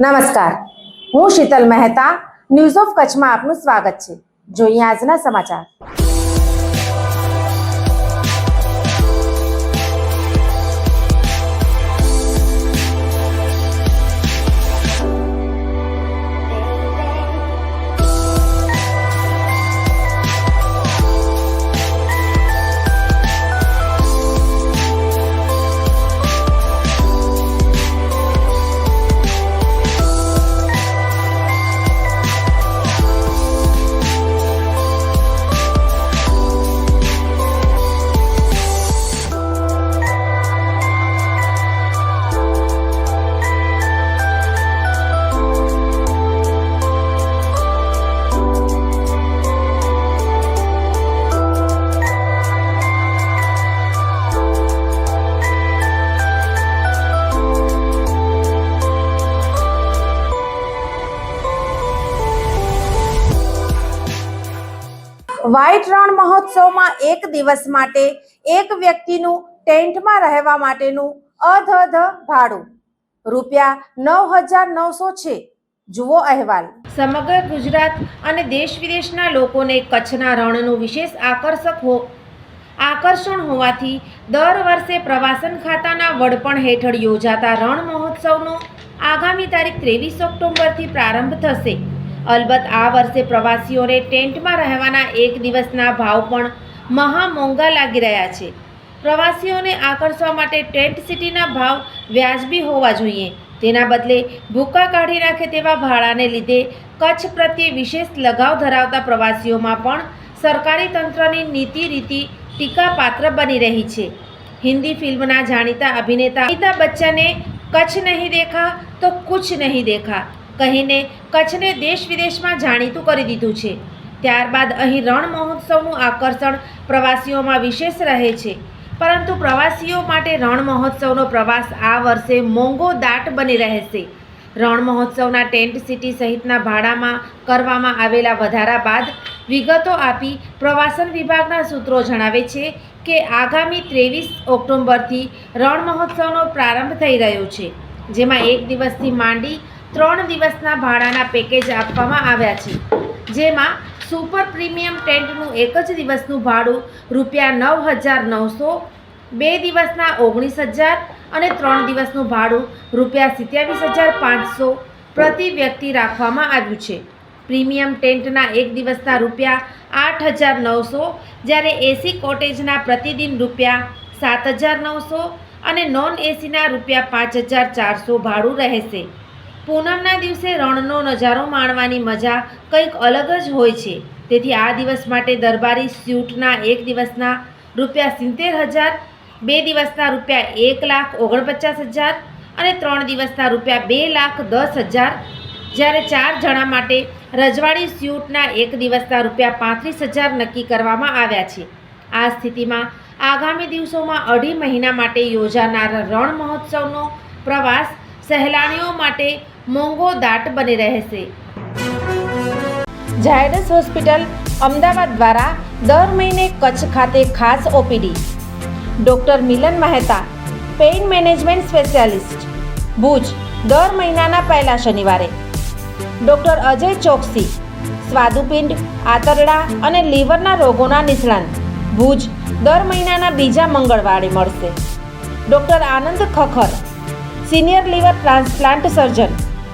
નમસ્કાર. હું Sheetal Mehta. News of કચ્છમાં આપનું સ્વાગત છે. જોઈએ આજના સમાચાર. વ્હાઇટ રણ મહોત્સવમાં એક દિવસ માટે એક વ્યક્તિનું ટેન્ટમાં રહેવા માટેનું અધધ ભાડું. રૂપિયા નવ હજાર નવસો છે. જુઓ અહેવાલ. સમગ્ર ગુજરાત અને દેશ વિદેશના લોકોને કચ્છના રણનું વિશેષ આકર્ષક હો, આકર્ષણ હોવાથી દર વર્ષે પ્રવાસન ખાતાના વડપણ હેઠળ યોજાતા રણ મહોત્સવનો આગામી તારીખ ત્રેવીસ ઓક્ટોબરથી પ્રારંભ થશે. અલબત્ત આ વર્ષે પ્રવાસીઓને ટેન્ટમાં રહેવાના એક દિવસના ભાવ પણ મહા મોંઘા લાગી રહ્યા છે. પ્રવાસીઓને આકર્ષવા માટે ટેન્ટ સિટીના ભાવ વ્યાજબી હોવા જોઈએ. તેના બદલે ભૂકા કાઢી નાખે તેવા ભાડાને લીધે કચ્છ પ્રત્યે વિશેષ લગાવ ધરાવતા પ્રવાસીઓમાં પણ સરકારી તંત્રની નીતિ રીતિ ટીકાપાત્ર બની રહી છે. હિન્દી ફિલ્મના જાણીતા અભિનેતા અમિતાભ બચ્ચને કચ્છ નહીં દેખા તો કુછ નહીં દેખા. કહીને કચ્છને દેશ વિદેશમાં જાણીતું કરી દીધું છે. ત્યારબાદ અહીં રણ મહોત્સવનું આકર્ષણ પ્રવાસીઓમાં વિશેષ રહે છે. પરંતુ પ્રવાસીઓ માટે રણ મહોત્સવનો પ્રવાસ આ વર્ષે મોંઘો દાટ બની રહેશે. રણ મહોત્સવના ટેન્ટ સિટી સહિતના ભાડામાં કરવામાં આવેલા વધારા બાદ વિગતો આપી પ્રવાસન વિભાગના સૂત્રો જણાવે છે કે આગામી ત્રેવીસ ઓક્ટોબરથી રણ મહોત્સવનો પ્રારંભ થઈ રહ્યો છે, જેમાં એક દિવસથી માંડી ત્રણ દિવસના ભાડાના પેકેજ આપવામાં આવ્યા છે. જેમાં સુપર પ્રીમિયમ ટેન્ટનું એક જ દિવસનું ભાડું રૂપિયા નવ હજાર નવસો, બે દિવસના ઓગણીસ હજાર અને ત્રણ દિવસનું ભાડું રૂપિયા સિત્યાવીસ હજાર પાંચસો પ્રતિ વ્યક્તિ રાખવામાં આવ્યું છે. પ્રીમિયમ ટેન્ટના એક દિવસના રૂપિયા આઠ હજાર નવસો, જ્યારે એસી કોટેજના પ્રતિદિન રૂપિયા સાત હજાર નવસો અને નોન એસીના રૂપિયા પાંચ હજાર ચારસો ભાડું રહેશે. પૂનમના દિવસે રણનો નજારો માણવાની મજા કંઈક અલગ જ હોય છે. તેથી આ દિવસ માટે દરબારી સ્યુટના એક દિવસના રૂપિયા સિત્તેર હજાર, બે દિવસના રૂપિયા એક લાખ ઓગણપચાસ હજાર અને ત્રણ દિવસના રૂપિયા બે લાખ દસ હજાર. જ્યારે ચાર જણા માટે રજવાડી સ્યુટના એક દિવસના રૂપિયા પાંત્રીસ હજાર નક્કી કરવામાં આવ્યા છે. આ સ્થિતિમાં આગામી દિવસોમાં અઢી મહિના માટે યોજાનાર રણ મહોત્સવનો પ્રવાસ સહેલાણીઓ માટે મોંઘો દાટ બની રહેશે. ઝાયડસ હોસ્પિટલ અમદાવાદ દ્વારા દર મહિને કચ્છ ખાતે ખાસ OPD. Doctor Milan Mehta, pain management specialist. Bhuj, દર મહિનાના પહેલા શનિવારે. ડૉક્ટર અજય ચોકસી, સ્વાદુપિંડ, આંતરડા અને લીવરના રોગોના નિષ્ણાંત. ભુજ, દર મહિનાના બીજા મંગળવારે મળશે. Doctor Anand Khakhar, senior liver transplant surgeon.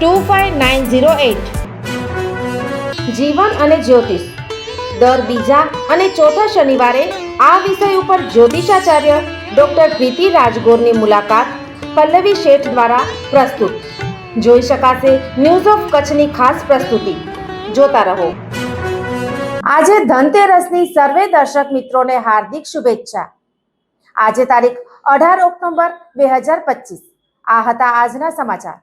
two five nine zero eight. જીવન અને જ્યોતિષ. દર બીજા અને ચોથા શનિવારે આ વિષય ઉપર જ્યોતિષાચાર્ય ડોક્ટર પ્રીતિ રાજગોરની મુલાકાત પલ્લવી શેઠ દ્વારા પ્રસ્તુત. જોઈ શકાશે ન્યૂઝ ઓફ કચ્છની ખાસ પ્રસ્તુતિ. જોતા રહો. આજે ધનતેરસની સર્વે દર્શક મિત્રોને હાર્દિક શુભેચ્છા. આજે તારીખ અઢાર ઓક્ટોબર બે હજાર પચીસ. આ હતા આજના સમાચાર.